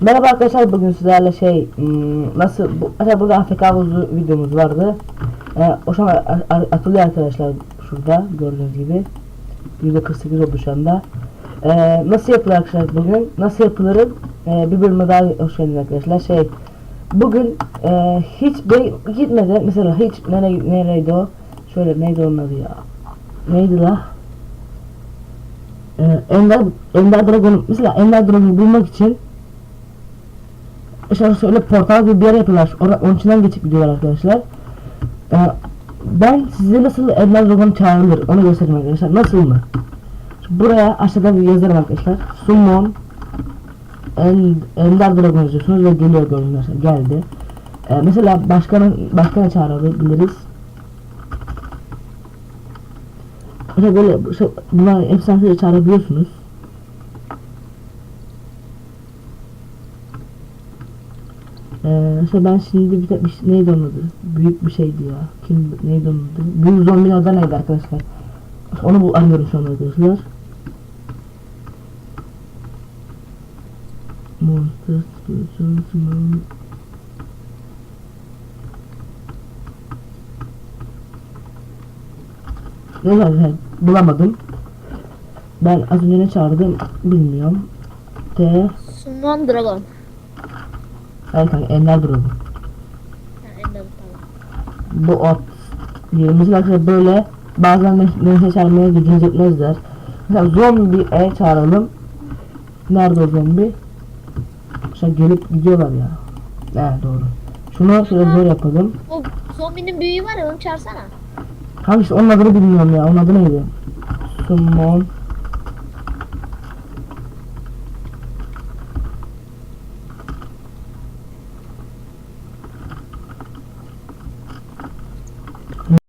Merhaba arkadaşlar bugün sizlerle şey hmm, nasıl bu mesela burada AFK havuzu videomuz vardı. Ee, o şu an atılıyor arkadaşlar şurada gördüğünüz gibi. %48 oldu şu anda. Ee, nasıl yapılır arkadaşlar bugün? Nasıl yapılır? Ee, bir bölüme daha hoş geldiniz arkadaşlar. Şey bugün e, hiç be, gitmedi mesela hiç nere, nereydi o? Şöyle neydi onun adı ya? Neydi la? Ee, Ender, Ender Dragon'u mesela Ender Dragon'u bulmak için işte şöyle portal gibi bir yer yapıyorlar. Orada, onun içinden geçip gidiyorlar arkadaşlar. Ee, ben size nasıl Ender Dragon çağrılır onu göstereyim arkadaşlar. Nasıl mı? Buraya aşağıda bir yazarım arkadaşlar. Summon End, Ender Dragon yazıyorsunuz ve geliyor gördüğünüz geldi. Ee, mesela başkanı başkanı çağırabiliriz. Mesela böyle bunlar hepsini çağırabiliyorsunuz. Ee, işte ben şimdi bir, de- şey- neydi onun adı? Büyük bir şeydi ya. Kim neydi onun adı? Büyük zombinin adı neydi arkadaşlar? Onu bu arıyorum şu an arkadaşlar. Monster Spiritual Summon. Neyse arkadaşlar bulamadım. Ben az önce ne çağırdım bilmiyorum. T Summon Dragon. Hayır kanka Ender Dragon. Ha, Ender bu ot. Mesela arkadaşlar böyle bazen ne- nefes çağırmaya gücünüz yetmezler. Mesela zombi e çağıralım. Nerede o zombi? Mesela gelip gidiyorlar ya. Evet doğru. Şunu şöyle zor yapalım. O zombinin büyüğü var ya onu çağırsana. Hangisi onun adını bilmiyorum ya. Onun adı neydi? Summon